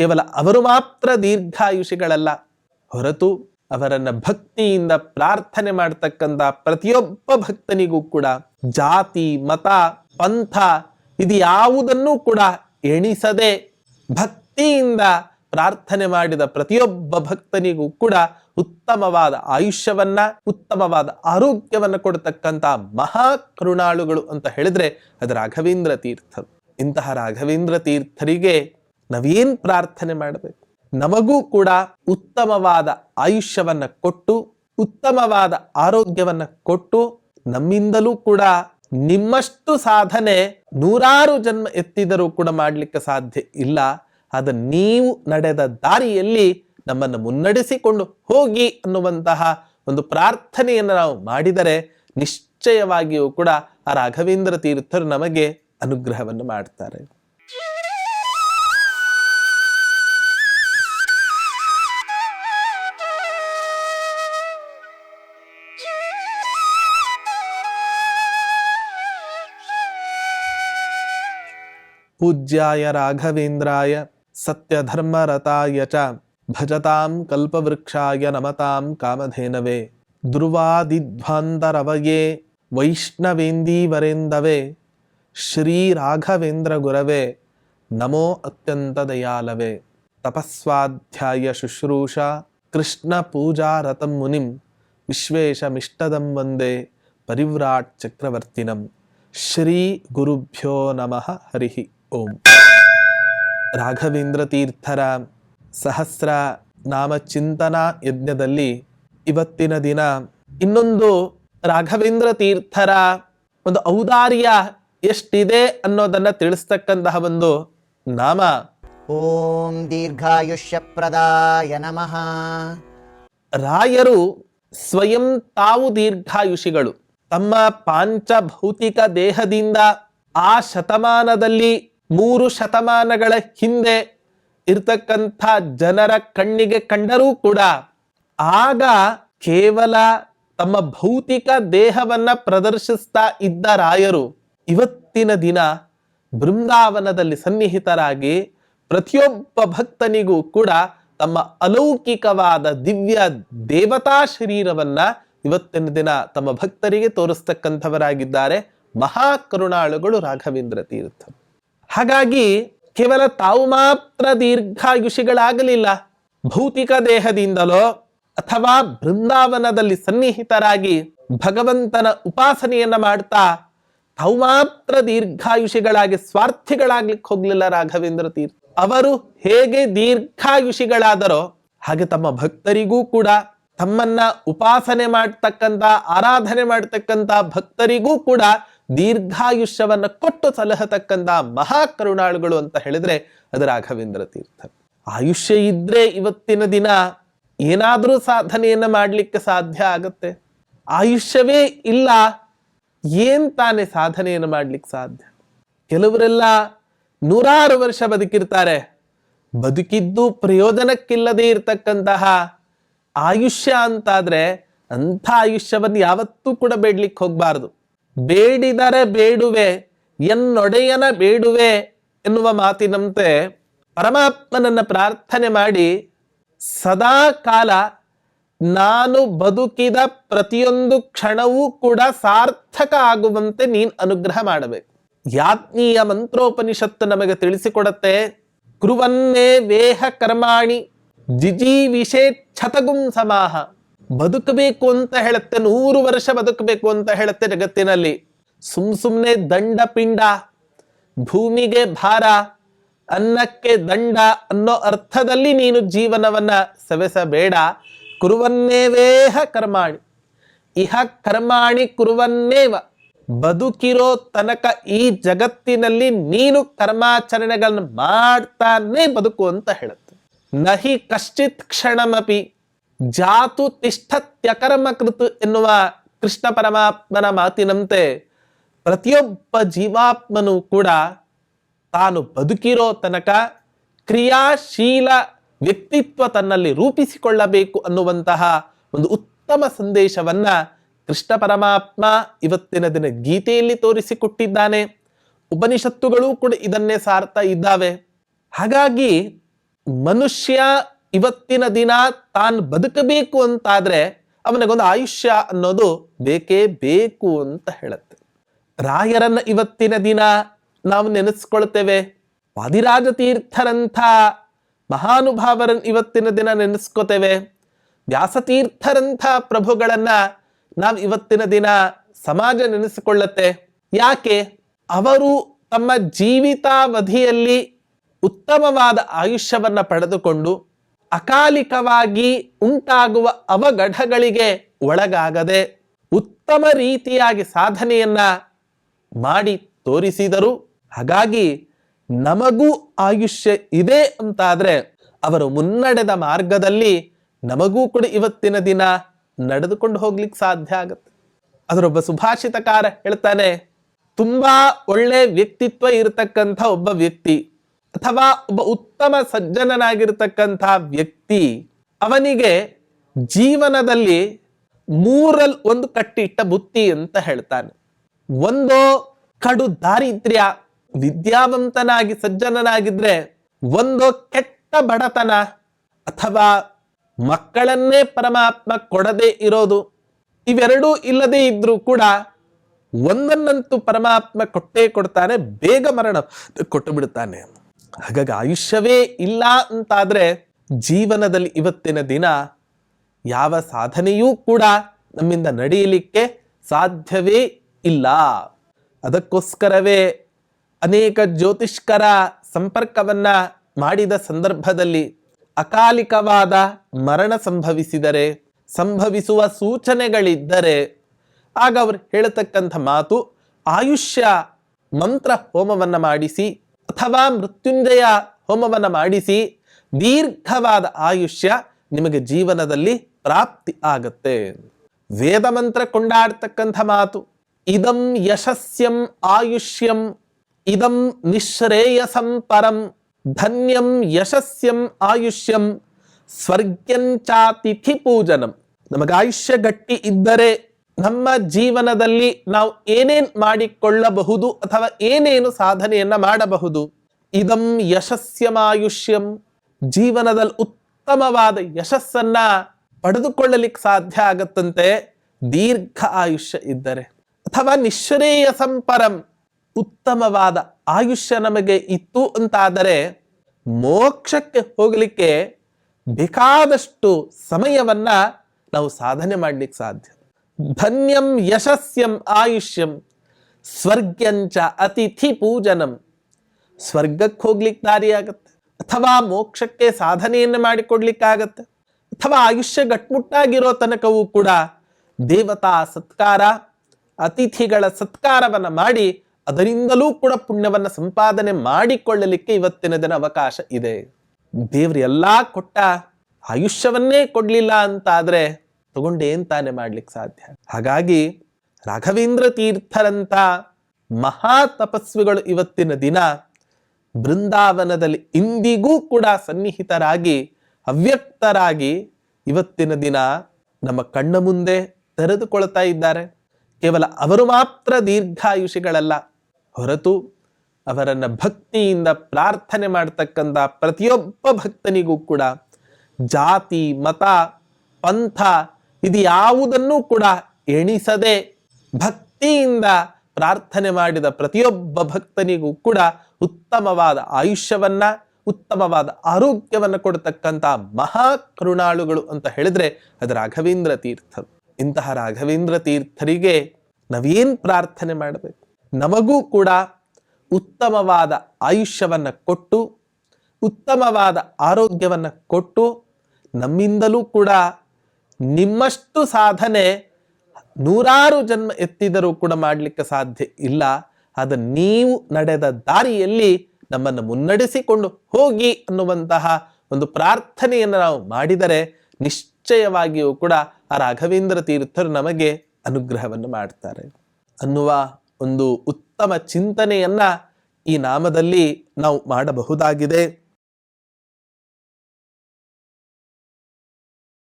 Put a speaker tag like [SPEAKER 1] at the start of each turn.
[SPEAKER 1] ಕೇವಲ ಅವರು ಮಾತ್ರ ದೀರ್ಘಾಯುಷಿಗಳಲ್ಲ, ಹೊರತು ಅವರನ್ನ ಭಕ್ತಿಯಿಂದ ಪ್ರಾರ್ಥನೆ ಮಾಡ್ತಕ್ಕಂಥ ಪ್ರತಿಯೊಬ್ಬ ಭಕ್ತನಿಗೂ ಕೂಡ ಜಾತಿ, ಮತ, ಪಂಥ ಇದು ಯಾವುದನ್ನೂ ಕೂಡ ಎಣಿಸದೆ ಭಕ್ತಿಯಿಂದ ಪ್ರಾರ್ಥನೆ ಮಾಡಿದ ಪ್ರತಿಯೊಬ್ಬ ಭಕ್ತನಿಗೂ ಕೂಡ ಉತ್ತಮವಾದ ಆಯುಷ್ಯವನ್ನ, ಉತ್ತಮವಾದ ಆರೋಗ್ಯವನ್ನ ಕೊಡತಕ್ಕಂತ ಮಹಾ ಕರುಣಾಳುಗಳು ಅಂತ ಹೇಳಿದ್ರೆ ಅದು ರಾಘವೇಂದ್ರ ತೀರ್ಥರು ಇಂತಹ ರಾಘವೇಂದ್ರ ತೀರ್ಥರಿಗೆ ನಾವೇನ್ ಪ್ರಾರ್ಥನೆ ಮಾಡಬೇಕು? ನಮಗೂ ಕೂಡ ಉತ್ತಮವಾದ ಆಯುಷ್ಯವನ್ನು ಕೊಟ್ಟು, ಉತ್ತಮವಾದ ಆರೋಗ್ಯವನ್ನು ಕೊಟ್ಟು, ನಮ್ಮಿಂದಲೂ ಕೂಡ ನಿಮ್ಮಷ್ಟು ಸಾಧನೆ ನೂರಾರು ಜನ್ಮ ಎತ್ತಿದರೂ ಕೂಡ ಮಾಡಲಿಕ್ಕೆ ಸಾಧ್ಯ ಇಲ್ಲ. ಅದು ನೀವು ನಡೆದ ದಾರಿಯಲ್ಲಿ ನಮ್ಮನ್ನು ಮುನ್ನಡೆಸಿಕೊಂಡು ಹೋಗಿ ಅನ್ನುವಂತಹ ಒಂದು ಪ್ರಾರ್ಥನೆಯನ್ನು ನಾವು ಮಾಡಿದರೆ ನಿಶ್ಚಯವಾಗಿಯೂ ಕೂಡ ಆ ರಾಘವೇಂದ್ರ ತೀರ್ಥರು ನಮಗೆ ಅನುಗ್ರಹವನ್ನು ಮಾಡ್ತಾರೆ. पूज्याय राघवेन्द्राय सत्यधर्मरताय च भजतां कल्पवृक्षाय नमतां कामधेनवे। ध्रुवादिध्वान्तरवये वैष्णवेन्दीवरेन्दवे श्रीराघवेन्द्रगुरवे नमो अत्यन्तदयालवे। शुश्रूषा कृष्णपूजारतं मुनिं विश्वेशमिष्टदं वन्दे परिव्राट् चक्रवर्तिनं। श्रीगुरुभ्यो नमः हरिः। ಓಂ ರಾಘವೇಂದ್ರ ತೀರ್ಥರ ಸಹಸ್ರ ನಾಮ ಚಿಂತನ ಯಜ್ಞದಲ್ಲಿ ಇವತ್ತಿನ ದಿನ ಇನ್ನೊಂದು ರಾಘವೇಂದ್ರ ತೀರ್ಥರ ಒಂದು ಔದಾರ್ಯ ಎಷ್ಟಿದೆ ಅನ್ನೋದನ್ನ ತಿಳಿಸ್ತಕ್ಕಂತಹ ಒಂದು ನಾಮ.
[SPEAKER 2] ಓಂ ದೀರ್ಘಾಯುಷ್ಯ ಪ್ರದಾಯ ನಮಃ.
[SPEAKER 1] ರಾಯರು ಸ್ವಯಂ ತಾವು ದೀರ್ಘಾಯುಷಿಗಳು. ತಮ್ಮ ಪಾಂಚಭೌತಿಕ ದೇಹದಿಂದ ಆ ಶತಮಾನದಲ್ಲಿ ಮೂರು ಶತಮಾನಗಳ ಹಿಂದೆ ಇರ್ತಕ್ಕಂಥ ಜನರ ಕಣ್ಣಿಗೆ ಕಂಡರೂ ಕೂಡ ಆಗ ಕೇವಲ ತಮ್ಮ ಭೌತಿಕ ದೇಹವನ್ನ ಪ್ರದರ್ಶಿಸ್ತಾ ಇದ್ದ ರಾಯರು ಇವತ್ತಿನ ದಿನ ಬೃಂದಾವನದಲ್ಲಿ ಸನ್ನಿಹಿತರಾಗಿ ಪ್ರತಿಯೊಬ್ಬ ಭಕ್ತನಿಗೂ ಕೂಡ ತಮ್ಮ ಅಲೌಕಿಕವಾದ ದಿವ್ಯ ದೇವತಾ ಶರೀರವನ್ನ ಇವತ್ತಿನ ದಿನ ತಮ್ಮ ಭಕ್ತರಿಗೆ ತೋರಿಸ್ತಕ್ಕಂಥವರಾಗಿದ್ದಾರೆ. ಮಹಾಕರುಣಾಳುಗಳು ರಾಘವೇಂದ್ರ ತೀರ್ಥ. ಹಾಗಾಗಿ ಕೇವಲ ತಾವು ಮಾತ್ರ ದೀರ್ಘಾಯುಷಿಗಳಾಗಲಿಲ್ಲ, ಭೌತಿಕ ದೇಹದಿಂದಲೋ ಅಥವಾ ಬೃಂದಾವನದಲ್ಲಿ ಸನ್ನಿಹಿತರಾಗಿ ಭಗವಂತನ ಉಪಾಸನೆಯನ್ನ ಮಾಡ್ತಾ ತಾವು ಮಾತ್ರ ದೀರ್ಘಾಯುಷಿಗಳಾಗಿ ಸ್ವಾರ್ಥಿಗಳಾಗ್ಲಿಕ್ಕೆ ಹೋಗ್ಲಿಲ್ಲ ರಾಘವೇಂದ್ರ ತೀರ್ಥ. ಅವರು ಹೇಗೆ ದೀರ್ಘಾಯುಷಿಗಳಾದರೋ ಹಾಗೆ ತಮ್ಮ ಭಕ್ತರಿಗೂ ಕೂಡ ತಮ್ಮನ್ನ ಉಪಾಸನೆ ಮಾಡ್ತಕ್ಕಂಥ, ಆರಾಧನೆ ಮಾಡ್ತಕ್ಕಂಥ ಭಕ್ತರಿಗೂ ಕೂಡ ದೀರ್ಘಾಯುಷ್ಯವನ್ನ ಕೊಟ್ಟು ಸಲಹತಕ್ಕಂಥ ಮಹಾಕರುಣಾಳುಗಳು ಅಂತ ಹೇಳಿದ್ರೆ ಅದು ರಾಘವೇಂದ್ರ ತೀರ್ಥ. ಆಯುಷ್ಯ ಇದ್ರೆ ಇವತ್ತಿನ ದಿನ ಏನಾದರೂ ಸಾಧನೆಯನ್ನ ಮಾಡ್ಲಿಕ್ಕೆ ಸಾಧ್ಯ ಆಗತ್ತೆ. ಆಯುಷ್ಯವೇ ಇಲ್ಲ, ಏನ್ ತಾನೇ ಸಾಧನೆಯನ್ನು ಮಾಡ್ಲಿಕ್ಕೆ ಸಾಧ್ಯ? ಕೆಲವರೆಲ್ಲ ನೂರಾರು ವರ್ಷ ಬದುಕಿರ್ತಾರೆ. ಬದುಕಿದ್ದು ಪ್ರಯೋಜನಕ್ಕಿಲ್ಲದೆ ಇರತಕ್ಕಂತಹ ಆಯುಷ್ಯ ಅಂತಾದ್ರೆ ಅಂಥ ಆಯುಷ್ಯವನ್ನು ಯಾವತ್ತೂ ಕೂಡ ಬೇಡ್ಲಿಕ್ಕೆ ಹೋಗ್ಬಾರ್ದು. ಬೇಡಿದರೆ ಬೇಡುವೆ, ಎನ್ನೊಡೆಯನ ಬೇಡುವೆ ಎನ್ನುವ ಮಾತಿನಂತೆ ಪರಮಾತ್ಮನನ್ನು ಪ್ರಾರ್ಥನೆ ಮಾಡಿ, ಸದಾ ಕಾಲ ನಾನು ಬದುಕಿದ ಪ್ರತಿಯೊಂದು ಕ್ಷಣವೂ ಕೂಡ ಸಾರ್ಥಕ ಆಗುವಂತೆ ನೀನು ಅನುಗ್ರಹ ಮಾಡಬೇಕು. ಯಾಜ್ಞೀಯ ಮಂತ್ರೋಪನಿಷತ್ತು ನಮಗೆ ತಿಳಿಸಿಕೊಡತ್ತೆ, ಕುರುವನ್ನೇ ವೇಹ ಕರ್ಮಾಣಿ, ಜಿಜೀವಿಷೇ ಛತಗುಂ ಸಮಾಹ. ಬದುಕಬೇಕು ಅಂತ ಹೇಳುತ್ತೆ, ನೂರು ವರ್ಷ ಬದುಕಬೇಕು ಅಂತ ಹೇಳುತ್ತೆ ಜಗತ್ತಿನಲ್ಲಿ. ಸುಮ್ ಸುಮ್ನೆ ದಂಡ ಪಿಂಡ, ಭೂಮಿಗೆ ಭಾರ, ಅನ್ನಕ್ಕೆ ದಂಡ ಅನ್ನೋ ಅರ್ಥದಲ್ಲಿ ನೀನು ಜೀವನವನ್ನ ಸವೆಸಬೇಡ. ಕುರುವನ್ನೇವೇಹ ಕರ್ಮಾಣಿ. ಇಹ ಕರ್ಮಾಣಿ ಕುರುವನ್ನೇವ. ಬದುಕಿರೋ ತನಕ ಈ ಜಗತ್ತಿನಲ್ಲಿ ನೀನು ಕರ್ಮಾಚರಣೆಗಳನ್ನು ಮಾಡ್ತಾನೆ ಬದುಕು ಅಂತ ಹೇಳುತ್ತೆ. ನಹಿ ಕಶ್ಚಿತ್ ಕ್ಷಣಮಪಿ. ಜಾತು ತಿಷ್ಠತ್ಯಕರ್ಮ ಕೃತು ಎನ್ನುವ ಕೃಷ್ಣ ಪರಮಾತ್ಮನ ಮಾತಿನಂತೆ ಪ್ರತಿಯೊಬ್ಬ ಜೀವಾತ್ಮನು ಕೂಡ ತಾನು ಬದುಕಿರೋ ತನಕ ಕ್ರಿಯಾಶೀಲ ವ್ಯಕ್ತಿತ್ವ ತನ್ನಲ್ಲಿ ರೂಪಿಸಿಕೊಳ್ಳಬೇಕು ಅನ್ನುವಂತಹ ಒಂದು ಉತ್ತಮ ಸಂದೇಶವನ್ನ ಕೃಷ್ಣ ಪರಮಾತ್ಮ ಇವತ್ತಿನ ದಿನ ಗೀತೆಯಲ್ಲಿ ತೋರಿಸಿಕೊಟ್ಟಿದ್ದಾನೆ. ಉಪನಿಷತ್ತುಗಳು ಕೂಡ ಇದನ್ನೇ ಸಾರ್ತಾ ಇದ್ದಾವೆ. ಹಾಗಾಗಿ ಮನುಷ್ಯ ಇವತ್ತಿನ ದಿನ ತಾನು ಬದುಕಬೇಕು ಅಂತಾದ್ರೆ ಅವನಿಗೊಂದು ಆಯುಷ್ಯ ಅನ್ನೋದು ಬೇಕೇ ಬೇಕು ಅಂತ ಹೇಳುತ್ತೆ. ರಾಯರನ್ನ ಇವತ್ತಿನ ದಿನ ನಾವು ನೆನೆಸ್ಕೊಳ್ತೇವೆ. ವಾದಿರಾಜ ತೀರ್ಥರಂಥ ಮಹಾನುಭಾವರನ್ನ ಇವತ್ತಿನ ದಿನ ನೆನೆಸ್ಕೋತೇವೆ. ವ್ಯಾಸತೀರ್ಥರಂಥ ಪ್ರಭುಗಳನ್ನ ನಾವು ಇವತ್ತಿನ ದಿನ ಸಮಾಜ ನೆನೆಸಿಕೊಳ್ಳುತ್ತೆ. ಯಾಕೆ? ಅವರು ತಮ್ಮ ಜೀವಿತಾವಧಿಯಲ್ಲಿ ಉತ್ತಮವಾದ ಆಯುಷ್ಯವನ್ನ ಪಡೆದುಕೊಂಡು ಅಕಾಲಿಕವಾಗಿ ಉಂಟಾಗುವ ಅವಘಡಗಳಿಗೆ ಒಳಗಾಗದೆ ಉತ್ತಮ ರೀತಿಯಾಗಿ ಸಾಧನೆಯನ್ನ ಮಾಡಿ ತೋರಿಸಿದರು. ಹಾಗಾಗಿ ನಮಗೂ ಆಯುಷ್ಯ ಇದೆ ಅಂತಾದರೆ ಅವರು ಮುನ್ನಡೆದ ಮಾರ್ಗದಲ್ಲಿ ನಮಗೂ ಕೂಡ ಇವತ್ತಿನ ದಿನ ನಡೆದುಕೊಂಡು ಹೋಗ್ಲಿಕ್ಕೆ ಸಾಧ್ಯ ಆಗುತ್ತೆ. ಅದರೊಬ್ಬ ಸುಭಾಷಿತಕಾರ ಹೇಳ್ತಾನೆ, ತುಂಬಾ ಒಳ್ಳೆ ವ್ಯಕ್ತಿತ್ವ ಇರತಕ್ಕಂಥ ಒಬ್ಬ ವ್ಯಕ್ತಿ ಅಥವಾ ಒಬ್ಬ ಉತ್ತಮ ಸಜ್ಜನನಾಗಿರ್ತಕ್ಕಂಥ ವ್ಯಕ್ತಿ ಅವನಿಗೆ ಜೀವನದಲ್ಲಿ ಮೂರಲ್ ಒಂದು ಕಟ್ಟಿಟ್ಟ ಬುತ್ತಿ ಅಂತ ಹೇಳ್ತಾನೆ. ಒಂದು ಕಡು ದಾರಿದ್ರ್ಯ, ವಿದ್ಯಾವಂತನಾಗಿ ಸಜ್ಜನನಾಗಿದ್ರೆ ಒಂದು ಕೆಟ್ಟ ಬಡತನ ಅಥವಾ ಮಕ್ಕಳನ್ನೇ ಪರಮಾತ್ಮ ಕೊಡದೇ ಇರೋದು ಇವೆರಡೂ ಇಲ್ಲದೇ ಇದ್ರೂ ಕೂಡ ಒಂದನ್ನಂತೂ ಪರಮಾತ್ಮ ಕೊಟ್ಟೇ ಕೊಡ್ತಾನೆ, ಬೇಗ ಮರಣ ಕೊಟ್ಟು ಬಿಡ್ತಾನೆ ಹಾಗಾಗಿ ಆಯುಷ್ಯವೇ ಇಲ್ಲ ಅಂತಾದರೆ ಜೀವನದಲ್ಲಿ ಇವತ್ತಿನ ದಿನ ಯಾವ ಸಾಧನೆಯೂ ಕೂಡ ನಮ್ಮಿಂದ ನಡೆಯಲಿಕ್ಕೆ ಸಾಧ್ಯವೇ ಇಲ್ಲ. ಅದಕ್ಕೋಸ್ಕರವೇ ಅನೇಕ ಜ್ಯೋತಿಷ್ಕರ ಸಂಪರ್ಕವನ್ನ ಮಾಡಿದ ಸಂದರ್ಭದಲ್ಲಿ ಅಕಾಲಿಕವಾದ ಮರಣ ಸಂಭವಿಸಿದರೆ, ಸಂಭವಿಸುವ ಸೂಚನೆಗಳಿದ್ದರೆ, ಆಗ ಅವರು ಹೇಳತಕ್ಕಂಥ ಮಾತು ಆಯುಷ್ಯ ಮಂತ್ರ ಹೋಮವನ್ನು ಮಾಡಿಸಿ ಅಥವಾ ಮೃತ್ಯುಂಜಯ ಹೋಮವನ್ನು ಮಾಡಿಸಿ ದೀರ್ಘವಾದ ಆಯುಷ್ಯ ನಿಮಗೆ ಜೀವನದಲ್ಲಿ ಪ್ರಾಪ್ತಿ ಆಗತ್ತೆ. ವೇದ ಮಂತ್ರ ಕೊಂಡಾಡ್ತಕ್ಕಂಥ ಮಾತು, ಇದಂ ಯಶಸ್ಯಂ ಆಯುಷ್ಯಂ, ಇದಂ ನಿಶ್ರೇಯಸಂ ಪರಂ, ಧನ್ಯಂ ಯಶಸ್ಯಂ ಆಯುಷ್ಯಂ, ಸ್ವರ್ಗ್ಯಂಚಾತಿಥಿ ಪೂಜನಂ. ನಮಗೆ ಆಯುಷ್ಯ ಗಟ್ಟಿ ಇದ್ದರೆ ನಮ್ಮ ಜೀವನದಲ್ಲಿ ನಾವು ಏನೇನ್ ಮಾಡಿಕೊಳ್ಳಬಹುದು ಅಥವಾ ಏನೇನು ಸಾಧನೆಯನ್ನ ಮಾಡಬಹುದು? ಇದಂ ಯಶಸ್ಯಮಾಯುಷ್ಯಂ ಜೀವನದಲ್ಲಿ ಉತ್ತಮವಾದ ಯಶಸ್ಸನ್ನ ಪಡೆದುಕೊಳ್ಳಲಿಕ್ಕೆ ಸಾಧ್ಯ ಆಗತ್ತಂತೆ. ದೀರ್ಘ ಆಯುಷ್ಯ ಇದ್ದರೆ. ಅಥವಾ ನಿಶ್ರೇಯ ಸಂಪರಂ, ಉತ್ತಮವಾದ ಆಯುಷ್ಯ ನಮಗೆ ಇತ್ತು ಅಂತಾದರೆ, ಮೋಕ್ಷಕ್ಕೆ ಹೋಗಲಿಕ್ಕೆ ಬೇಕಾದಷ್ಟು ಸಮಯವನ್ನ ನಾವು ಸಾಧನೆ ಮಾಡ್ಲಿಕ್ಕೆ ಸಾಧ್ಯ. ಧನ್ಯಂ ಯಶಸ್ಯಂ ಆಯುಷ್ಯಂ ಸ್ವರ್ಗ್ಯಂಚ ಅತಿಥಿ ಪೂಜನಂ ಸ್ವರ್ಗಕ್ಕೆ ಹೋಗ್ಲಿಕ್ಕೆ ದಾರಿ ಆಗತ್ತೆ ಅಥವಾ ಮೋಕ್ಷಕ್ಕೆ ಸಾಧನೆಯನ್ನು ಮಾಡಿಕೊಡ್ಲಿಕ್ಕಾಗತ್ತೆ ಅಥವಾ ಆಯುಷ್ಯ ಗಟ್ಮುಟ್ಟಾಗಿರೋ ತನಕವೂ ಕೂಡ ದೇವತಾ ಸತ್ಕಾರ, ಅತಿಥಿಗಳ ಸತ್ಕಾರವನ್ನ ಮಾಡಿ ಅದರಿಂದಲೂ ಕೂಡ ಪುಣ್ಯವನ್ನ ಸಂಪಾದನೆ ಮಾಡಿಕೊಳ್ಳಲಿಕ್ಕೆ ಇವತ್ತಿನ ದಿನ ಅವಕಾಶ ಇದೆ. ದೇವ್ರು ಎಲ್ಲಾ ಕೊಟ್ಟ ಆಯುಷ್ಯವನ್ನೇ ಕೊಡ್ಲಿಲ್ಲ ಅಂತ ಆದ್ರೆ ತಗೊಂಡೇನ್ ತಾನೇ ಮಾಡ್ಲಿಕ್ಕೆ ಸಾಧ್ಯ? ಹಾಗಾಗಿ ರಾಘವೇಂದ್ರ ತೀರ್ಥರಂತ ಮಹಾ ತಪಸ್ವಿಗಳು ಇವತ್ತಿನ ದಿನ ಬೃಂದಾವನದಲ್ಲಿ ಇಂದಿಗೂ ಕೂಡ ಸನ್ನಿಹಿತರಾಗಿ, ಅವ್ಯಕ್ತರಾಗಿ ಇವತ್ತಿನ ದಿನ ನಮ್ಮ ಕಣ್ಣ ಮುಂದೆ ತೆರೆದುಕೊಳ್ತಾ ಇದ್ದಾರೆ. ಕೇವಲ ಅವರು ಮಾತ್ರ ದೀರ್ಘಾಯುಷಿಗಳಲ್ಲ, ಹೊರತು ಅವರನ್ನ ಭಕ್ತಿಯಿಂದ ಪ್ರಾರ್ಥನೆ ಮಾಡತಕ್ಕಂಥ ಪ್ರತಿಯೊಬ್ಬ ಭಕ್ತನಿಗೂ ಕೂಡ ಜಾತಿ, ಮತ, ಪಂಥ ಇದು ಯಾವುದನ್ನೂ ಕೂಡ ಎಣಿಸದೆ ಭಕ್ತಿಯಿಂದ ಪ್ರಾರ್ಥನೆ ಮಾಡಿದ ಪ್ರತಿಯೊಬ್ಬ ಭಕ್ತನಿಗೂ ಕೂಡ ಉತ್ತಮವಾದ ಆಯುಷ್ಯವನ್ನ, ಉತ್ತಮವಾದ ಆರೋಗ್ಯವನ್ನು ಕೊಡತಕ್ಕಂಥ ಮಹಾ ಕರುಣಾಳುಗಳು ಅಂತ ಹೇಳಿದ್ರೆ ಅದು ರಾಘವೇಂದ್ರ ತೀರ್ಥರು. ಇಂತಹ ರಾಘವೇಂದ್ರ ತೀರ್ಥರಿಗೆ ನಾವೇನ್ ಪ್ರಾರ್ಥನೆ ಮಾಡಬೇಕು? ನಮಗೂ ಕೂಡ ಉತ್ತಮವಾದ ಆಯುಷ್ಯವನ್ನ ಕೊಟ್ಟು, ಉತ್ತಮವಾದ ಆರೋಗ್ಯವನ್ನ ಕೊಟ್ಟು, ನಮ್ಮಿಂದಲೂ ಕೂಡ ನಿಮ್ಮಷ್ಟು ಸಾಧನೆ ನೂರಾರು ಜನ್ಮ ಎತ್ತಿದರೂ ಕೂಡ ಮಾಡಲಿಕ್ಕೆ ಸಾಧ್ಯ ಇಲ್ಲ. ಅದು ನೀವು ನಡೆದ ದಾರಿಯಲ್ಲಿ ನಮ್ಮನ್ನು ಮುನ್ನಡೆಸಿಕೊಂಡು ಹೋಗಿ ಅನ್ನುವಂತಹ ಒಂದು ಪ್ರಾರ್ಥನೆಯನ್ನು ನಾವು ಮಾಡಿದರೆ ನಿಶ್ಚಯವಾಗಿಯೂ ಕೂಡ ಆ ರಾಘವೇಂದ್ರ ತೀರ್ಥರು ನಮಗೆ ಅನುಗ್ರಹವನ್ನು ಮಾಡ್ತಾರೆ. ಅನ್ನುವ ಒಂದು ಉತ್ತಮ ಚಿಂತನೆಯನ್ನ ಈ ನಾಮದಲ್ಲಿ ನಾವು ಮಾಡಬಹುದಾಗಿದೆ.